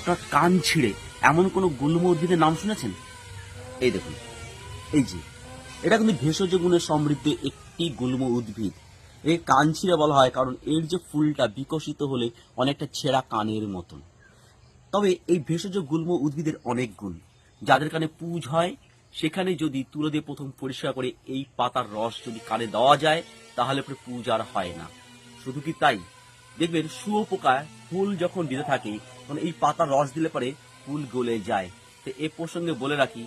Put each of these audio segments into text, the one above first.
আপনার কান ছিঁড়ে এমন কোনো গুল্ম উদ্ভিদের নাম শুনেছেন? এই দেখুন, এই যে, এটা কিন্তু ভেষজ গুণে সমৃদ্ধ একটি গুল্ম উদ্ভিদ এই কান ছিঁড়ে বলা হয় কারণ এর যে ফুলটা বিকশিত হলে অনেকটা ছেঁড়া কানের মতন। তবে এই ভেষজ গুল্ম উদ্ভিদের অনেক গুণ, যাদের কানে পুজ হয়, সেখানে যদি তুলে দিয়ে প্রথম পরিষ্কার করে এই পাতার রস যদি কানে দেওয়া যায়, তাহলে পুজ আর হয় না। শুধু কি তাই? দেখবেন শুয়োপোকা ফুল যখন দিতে থাকে, তখন এই পাতার রস দিলে পরে ফুল গলে যায়। তো এ প্রসঙ্গে বলে রাখি,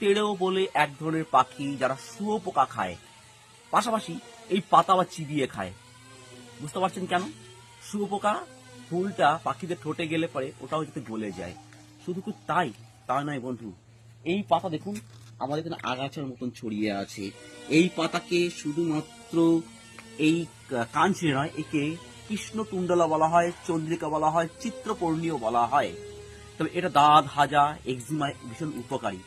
তেড়েও বলে এক ধরনের পাখি যারা শুয়োপোকা খায়। পাশাপাশি এই পাতা বা চিবিয়ে খায়। বুঝতে পারছেন কেন? শুয়োপোকা ফুলটা পাখিদের ঠোঁটে গেলে পরে ওটাও যাতে গলে যায়। শুধু তাই? তা নয় বন্ধু, এই পাতা দেখুন, আমাদের এখানে আগাছার মতন ছড়িয়ে আছে। এই পাতাকে শুধুমাত্র এই ছিঁড়ে নয়, একে কৃষ্ণ তুণ্ডলা বলা হয়, চন্দ্রিকা বলা হয়, চিত্রপর্ণীয় বলা হয়। তবে এটা দাঁত, হাজা এক্সিমায় ভীষণ উপকারী।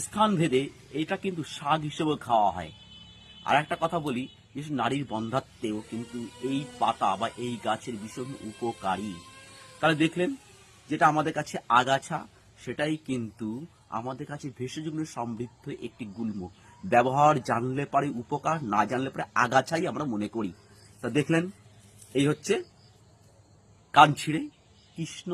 স্থান ভেদে এটা কিন্তু শাক হিসেবে খাওয়া হয়। আর একটা কথা বলি যে নারীর বন্ধাত্বেও কিন্তু এই পাতা বা এই গাছের ভীষণ উপকারী। তাহলে দেখলেন, যেটা আমাদের কাছে আগাছা, সেটাই কিন্তু আমাদের কাছে ভেষজ গুণে সমৃদ্ধ একটি গুল্ম। ব্যবহার জানলে পারে উপকার, না জানলে পারে আগাছাই আমরা মনে করি। তা দেখলেন এই হচ্ছে কান ছিঁড়ে কৃষ্ণ